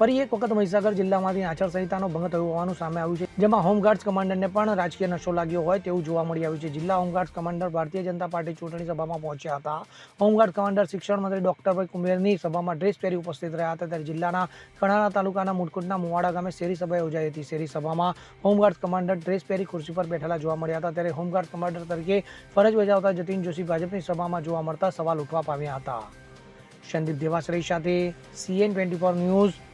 ફરી એક વખત મહીસાગર જિલ્લામાંથી આચારસંહિતાનો ભંગ થયો હોવાનું સામે આવ્યું છે, જેમાં હોમગાર્ડ્સ કમાન્ડરને પણ રાજકીય નશો લાગ્યો હોય તેવું જોવા મળી આવ્યું છે. જિલ્લા home guards commander Bharatiya Janata party ચૂંટણી સભામાં પહોંચ્યા હતા. હોમગાર્ડ કમાન્ડર શિક્ષણ મંત્રી ડોક્ટરભાઈ કુમેરની સભામાં ડ્રેસ પહેરી ઉપસ્થિત રહ્યા હતા. ત્યારે જિલ્લાના કણાણા તાલુકાના મુટકુટના મુવાડા ગામે શેરી સભા યોજાઈ હતી. શેરી સભામાં હોમગાર્ડ કમાન્ડર ડ્રેસ પહેરી ખુરશી પર બેઠેલા જોવા મળ્યા હતા. ત્યારે હોમગાર્ડ કમાન્ડર તરીકે ફરજ બજાવતા જતીન જોશી ભાજપની સભામાં જોવા મળતા સવાલ ઉઠવા પામ્યા હતા. સંદીપ દેવાશ્રી સાથે CN twenty four news